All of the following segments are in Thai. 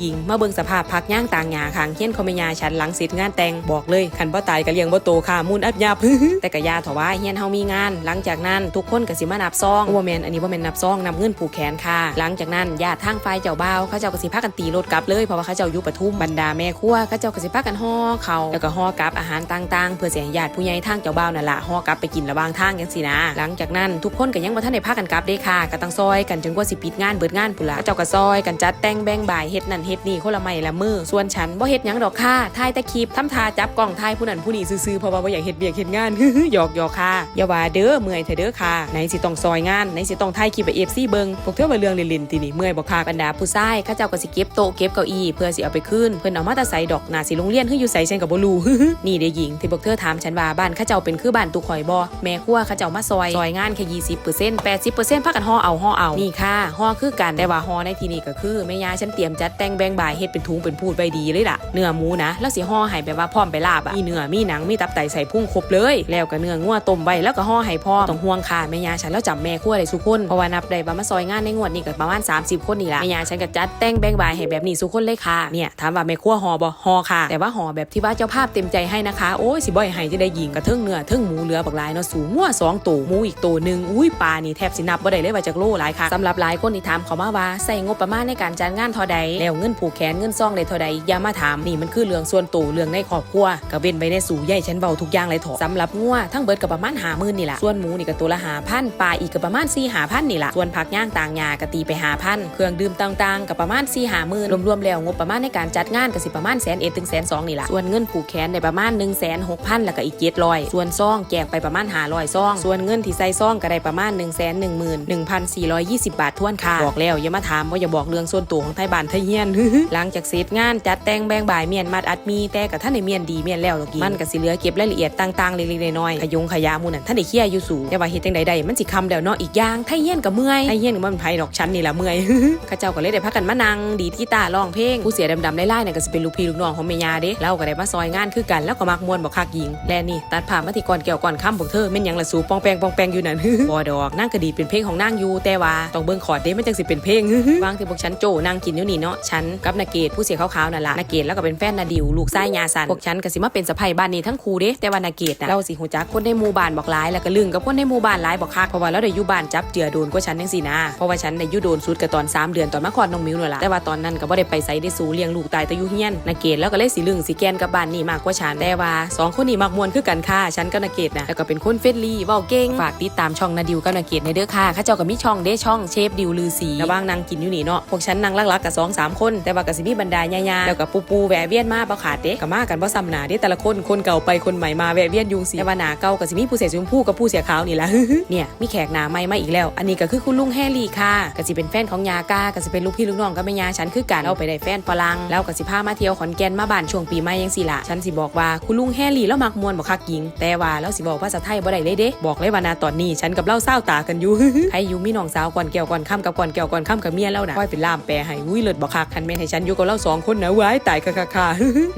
หญิงมาเบิ่งสภาพพักย่างต่างหยาขางเฮียนคอมยาฉันหลังเสร็จงานแต่งบอกเลยคันบ่ตายก็เลี้ยงบ่โตค่ะมูลอับยับแต่ก็อยาถว่าเฮียนเฮามีงาน หลังจากนั้นทุกคนก็สิมานับซองบ่แมนอันนี้บ่แมนนับซองนับเงินผูกแขนค่ะ หลังจากนั้นญาติทางฝ่ายเจ้าบ่าวเขาเจ้าก็สิพากันตีรถกลับเลยเพราะว่าเขาเจ้าอยู่ปทุมบรรดาแม่ครัวเขาเจ้าก็สิพากันห่อเขาแล้วก็ห่อกลับอาหารต่างๆ เพื่อเสิให้ญาติผู้ใหญ่ทางเจ้าบ่าวนั่นล่ะห่อกลับไปกินระหว่างทางจังซี่นะ หลังจากนั้นทุกคนก็ยังบ่ทันได้พากันกลับเด้ค่ะก็ต้องซอยกันจนกว่าสิปิดงานเบิดงานพุ่นล่ะเขาเจ้าก็ซอยกันจัดแต่งแบ่งบ่ายเฮ็ดนั่นเฮ็ดนี่คนละไม้ละมือ ส่วนฉันบ่เฮ็ดหยังดอกค่ะถ่ายแต่คลิปทำทาจับกล้องถ่ายผู้นั้นผู้นี้ซื่อๆเพราะว่าบ่อยากเฮ็ดเบียกเฮ็ดงานหยอกหยอกค่ะอย่าว่าเด้อเมื่อยเถอะเด้อค่ะไหนสิต้องซอยงานไหนสิต้องถ่ายคลิปไป FC เบิ่งพวกเธอมาเรื่องเล่นๆตินี่เมื่อยบ่ค่ะบรรดาผู้ชายเขาเจ้าก็สิเก็บโต๊ะเก็บเก้าอี้เพื่อสิเอาไปคืนเพิ่นเอามาตะใส่ดอกหน้าสิโรงเรียนคืออยู่ใส่ฉันก็บ่รู้นี่เด้หญิงที่พวกเธอถามฉันว่าบ้านเขาเจ้าเป็นคือบ้านตุข่อยบ่แม่ครัวเขาเจ้ามาซอยซอยงานแค่20% 80%พากันห่อเอาห่อเอานี่ค่ะห่อคือกันแต่ว่าห่อในที่นี้ก็คือแม่ยาฉันเตรียมจัดแต่งแบ่งบายเฮ็ดเป็นถุงเป็นพูดไว้ดีเลยล่ะ เนื้อหมูนะแล้วสิห่อให้แบบว่าพร้อมไปลาบอะมีเนื้อมีหนังมีตับไตใส่พุ่งครบเลย แล้วก็เนื้องัวต้มไว้แล้วก็ห่อให้พ่อต้องห่วงค่ะแม่ยาฉันแล้วจำแม่ครัวได้สุกคนเพราะว่านับได้ว่ามาซอยงานในงวดนี้ก็ประมาณ 30 คนนี่ล่ะแม่ยาฉันก็จัดแต่งแบ่งบายให้แบบนี้สุกคนเลยค่ะเนี่ยถามว่าแม่ครัวห่อบ่ห่อค่ะ แต่ว่าห่อแบบที่ว่าเจ้าภาพเต็มใจให้นะคะโอ้ยสิบ่อยให้จะได้ยิงกระเทิงเนื้อเทิงหมูเหลือบักลายเนาะสูงงัวสองตัวหมูอีกตัวหนึงอุ้ยปลานี่แทบสินับบ่ได้เลยว่าจากโลหลายค่ะสำหรับหลายคนที่ถามเขามาว่าใส่งบประมาณในการจัดงานเท่าใดแล้วเงินผูกแขนเงินซองได้เท่าใดอย่ามาถามนี่มันคือเรื่องส่วนตัวเรื่องในครอบครัวก็เว้นไปในสู่ใหญ่ฉันเบาทุกอย่างเลยเถอะสำหรับงัวทั้งเบิดก็ประมาณหาหมื่นนี่แหละส่วนหมูนี่ก็ตัวละหาพันปลาอีกก็ประมาณสี่หาพันนี่แหละส่วนผักย่างต่างยาก็ตีไปหาพันเครื่องดื่มต่างๆก็ประมาณสี่หาหมื่นรวมๆแล้วงบประมาณในการจัดงานก็สิประมาณแสนเอ็ดถึงแสนสองนี่แหละส่วนเงินผูกแขนได้ประมาณหนึ่งแสนหกพันแล้วก็อีกเจ็ดร้อยส่วนซองแจกไปประมาณหาร้อยซอง ส่วนเงินที่ใส่ซองก็ได้ประมาณ1นึ่งแสนหนึ่งหมื่นหนึ่งพันสี่ร้อยยี่สิบบาททวนค่ะบอกแล้วอย่ามาถามว่าอย่าบอกเรื่องส่วนตัวของไทยบ้านไทยเฮียนหลังจากเสร็จงานจัดแต่งแบ่งบ่ายเมียนมัดอัดมีแต่กับท่านในเมียนดีเมียนแล้วตะกี้มันก็สิเหลือเก็บรายละเอียดต่างๆเล็กๆน้อยๆขยงขยะหมูนั่นท่านได้เคลียร์อยู่สูงแต่ว่าเฮ็ดจังใดๆมันสิคำเดียวเนาะอีกอย่างไทยเฮียนก็เมื่อยไทยเฮียนก็มันไผดอกชั้นนี่ละเมื่อยเข้าเจ้าก็เลยได้พักกันมานั่งดีที่ตาร้องเพลงผู้เสียดำๆไล่ๆเนี่ยก็สิเป็นลูกพี่ลูกน้องของเมียาเด้เราก็ได้มาซอยงานคือกันแล้วก็มักมวนบอกคักยิงและนี่ตัดผ่านมาที่ก่อนเกี่ยวก่อนค่ำพวกเธอแม่นหยังละสูปองแปงปองแปงอยู่นั่นบอดอกนั่งกระดีดเป็นเพลงของนางอยู่แต่ว่าต้องเบิ่งคอร์ดเด้มันจังสิเป็นเพลงวางที่พวกฉันโจนางกินอยู่นี่เนาะฉันกับนาเกตผู้เสียขาวๆนั่นละนาเกตแล้วก็เป็นแฟนนาดิวลูกชายยาสันพวกฉันก็สิมาเป็นสะใภ้บ้านนี้ทั้งคู่เด้แต่ว่านาเกตนะเราสิหูจักคนในหมู่บ้านบอกหลายแล้วก็ลึงกับคนในหมู่บ้านหลายบอกคักเพราะว่าเราได้อยู่บ้านจับเจือโดนกว่าฉันจังซี่นะเพราะว่าฉันได้อยู่โดนสุดก็ตอนสามเดือนตอนมาคลอดน้องมิวนั่นละแต่ว่าตอนนั้นก็บ่ได้ไปไสได้สู่เลี้ยงลูกตายแต่อยู่เฮียนนาเกตแล้วก็เลยสิลึงสิแกนกับบ้านนี้มากกว่าฉันแต่ว่าสองคนนี้มักมวนคือกันค่ะฉันกับนาเกตนะแล้วก็เป็นคนเฟรนลี่เว้าเก่งฝากติดตามช่องนาดิวกับนาเกตในเด้อค่ะข้าเจ้าก็มีช่องเด้ช่องเชฟดิวลือสีระว่างนางกินอยู่นี่เนาะพวกฉันนั่งลักๆกับสองสามคนแต่ว่าก็สิมีบรรดาญาๆแล้วก็ปูปูแวะเวียนมาบ่ขาดเด้ก็มากันบ่ซ้ำหน้าเด้แต่ละคนคนเก่าไปคนใหม่มาแวะเวียนยุงสิแต่ว่าหน้าเก่าก็สิมีผู้เสียชมพูกับผู้เสียขาวนี่แหละเนี่ยมีแขกหน้าใหม่มาอีกแล้ว อันนี้ก็คือคุณลุงแฮร์รี่ค่ะก็สิเป็นแฟนของยาก้าก็สิเป็นลูกพี่ลูกน้องกับแม่ยาฉันคือกันเราไปได้แฟนฝรั่งแล้วก็สิพามาเที่ยวขอนแก่นมาบ้านช่วงปีใหม่ยังสิล่ะฉันสิบอกว่าคุณลุงแฮร์รี่แล้วมักมวนบ่คักยิง แต่ว่าแล้วสิบอกภาษาไทยบ่ได้เลยเด้บอกเลยว่านาตอนนี้ฉันกับเล่าเศร้าตากันอยู่ใครอยู่มีน้องสาวก่อนแก้วก่อนค่ำกับก่อนแก้วก่อนค่ำกับเมียแล้วนะค่อยเป็นล่ามแปลให้วุ้ยเลิศบ่คักคัันแม่นให้ฉันอยู่กับเล่าสองคนนะว้ายตายค่ะค่ะ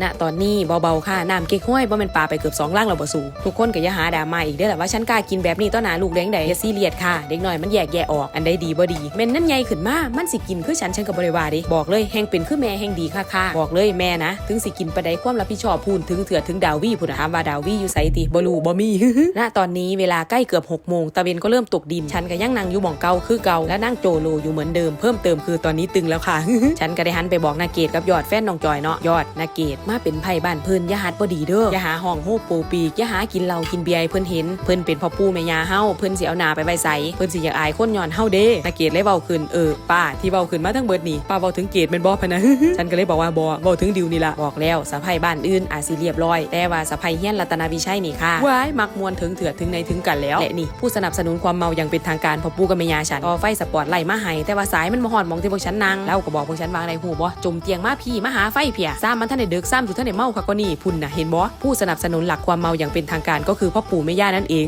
ณตอนนี้เบาๆค่ะน้ำเก๊กห้วยบ่แม่นปลาไปเกือบสองล่างแล้วบ่สูทุกคนก็อย่าหาด่ามาอีกเด้อล่ะว่าฉันกล้ากินแบบนี้ต่อน้าลูกเลี้ยงใดอย่าซีเรียสค่ะ เด็กน้อยมันแยกแยะออกอันใดดีบ่ดีแม่นนั่นใหญ่ขึ้นมามันสิกินคือฉันฉันก็บ่ได้ว่าเดิบอกเลยแฮงเป็นคือแม่แฮงดีค่ะค่ะบอกเลยแม่นะ ถึงสิกินปานใดความรับผิดชอบพูนถึงเถื่อถึงดาวี่พุ่นถามว่าดาวี่อยู่ไสติบ่รู้บ่มีณตอนนี้เวลาใกล้เกือบ6โมงตะเวนก็เริ่มตกดินฉันก็ยังนั่งอยู่หม่องเก่าคือเก่าและนั่งโจโลอยู่เหมือนเดิมเพิ่มเติมคือตอนนี้ตึงแล้วค่ะฉันก็ได้หันไปบอกนาเกตกับยอดแฟนน้องจอยเนาะยอดนาเกตมาเป็นไพ่บ้านเพิ่นอย่าหัดบ่ดีเด้ออย่าหาห้องโฮปูปีกอย่าหากินเหล้ากินเบียร์เพิ่นเห็นเพิ่นเป็นพ่อปู่แม่ยาเฮาเพิ่นสิเอาหน้าไปไว้ใสเพิ่นสิอยากอายคนย้อนเฮาเด้นาเกตเลยเว้าขึ้นเออป้าที่เว้าขึ้นมาทั้งเบิดนี่ป้าเว้าถึงเกตแม่นบ่พะนะฉันก็เลยบอกว่าบ่เว้าถึงดิวนี่ล่ะบอกแล้วสะไพ่บ้านอื่นอาจสิเรียบร้อย แต่ว่าสะไพ่เฮียนรัตนาวิชัยนี่ค่ะว้ายมักมวนถึงเถื่อถึงในถึงกันแล้วและนี่ผู้สนับสนุนความเมาอย่างเป็นทางการพ่อปู่กับแม่ยาฉันก็ไฟสปอร์ตไล่มาให้แต่ว่าสายมันบ่ฮอดมองที่พวกฉันนั่งแล้วก็บอกพวกฉันว่าในหูบ่จมเตียงมาพี่มาหาไฟเพียซ้ำมันท่านได้เดึกซ้ำอยู่ท่านได้เมาค่ะก็นี่พุ่นน่ะเห็นบ่ผู้สนับสนุนหลักความเมาอย่างเป็นทางการก็คือพ่อปู่แม่ย่านั่นเอง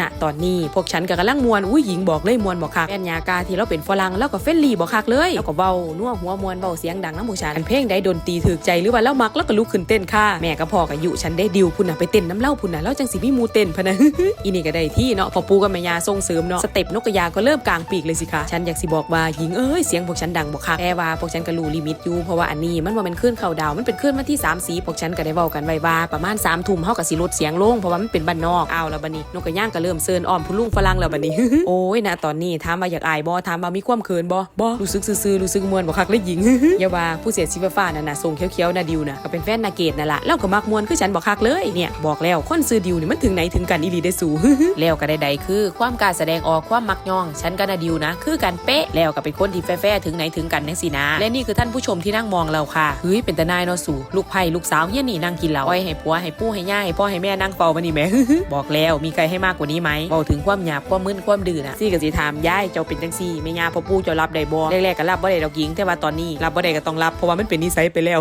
ณตอนนี้พวกฉันก็กำลังมวนอุ้ยหญิงบอกเลยมวนบอกคักแม่นยากาที่เราเป็นฝรั่งแล้วก็เฟนลี่บอกคักเลยแล้วก็เวานัวหัวมวนเว้าเสียงดังน้ำหมูฉันอันเพลงได้ดนตรีถูกใจหรือว่าเล่ามักแล้วก็ลุกขึ้นเต้นค่ะแม่กับพ่อกับยุฉันได้ดิวพุ่นน่ะไปเต้นน้ำเล่าพุ่นน่ะแล้วจังสิมีหมูเต้นพะนะอีนี่ก็ได้ที่เนาะพอปูกับแม่ยาส่งเสริมเนาะสเต็ปนกกระยาก็เริ่มกลางปีกเลยสิคะฉันอยากสิบอกว่าหญิงเอ้ยเสียงพวกฉันดังบอกคักแต่ว่าพวกฉันก็รูลิมิตอยู่เพราะว่าอันนี้มันบ่แม่นขึ้นเขาดาว มันเป็นขึ้นวันที่3สีพวกฉันก็ได้เว้ากันไว้ว่าประมาณ3ทุ่มเฮาก็สิลดเสียงลงเพราะว่ามันเป็นบ้านนอกเอาแล้วบัดนี้นกกระย่างก็เริ่มเซินอ้อมผู้ลุงฝรั่งแล้วบัดนี้โอ้ยนะตอนนี้ถามว่าอยากอายบ่ถามว่ามีความเขินบ่บ่รู้สึกซื่อๆรู้สึกมวนบ่คักเลยหญิงอย่าว่าผู้เสียชีวิตฟ้านั่นน่ะทรงเขียวๆน่ะดิวน่ะก็เป็นแฟนนาเกตนั่นล่ะแล้วก็มักมวนคือฉันบ่คักเลยเนี่ยบอกแล้วคนซื้อดิวนี่มันถึงไหนถึงกันอีหลีได้สู่แล้วก็ได้ๆคือ ความกล้ารแสดงออกความมักย่อง ฉันกับนาดิวนะ คือกันเป๊ะแล้วก็เป็นคนที่แฟร์ๆถึงไหนถึงกันจังสินะและนี่คือท่านผู้ชมที่นั่งมองเราค่ะเฮ้ยเป็นตาหนายเนาะสู่ลูกไผ่ลูกสาวเฮียนี่นั่งกินเหล้าอ้อยให้ผัวให้ปู่ให้ย่าให้พ่อให้แม่นั่งเฝ้ามันี่แม่บอกแล้วมีใครให้มากกว่านี้ไหมบอกถึงความหยาบความมึนความดื้อนะซี่กับสีถามยายเจ้าเป็นจังซี่แม่ย่าพ่อปู่เจ้ารับได้บ่แรกๆก็รับบ่ได้ดอกหญิงแต่ว่าตอนนี้รับบ่ได้ก็ต้องรับเพราะว่ามันเป็นนิสัยไปแล้ว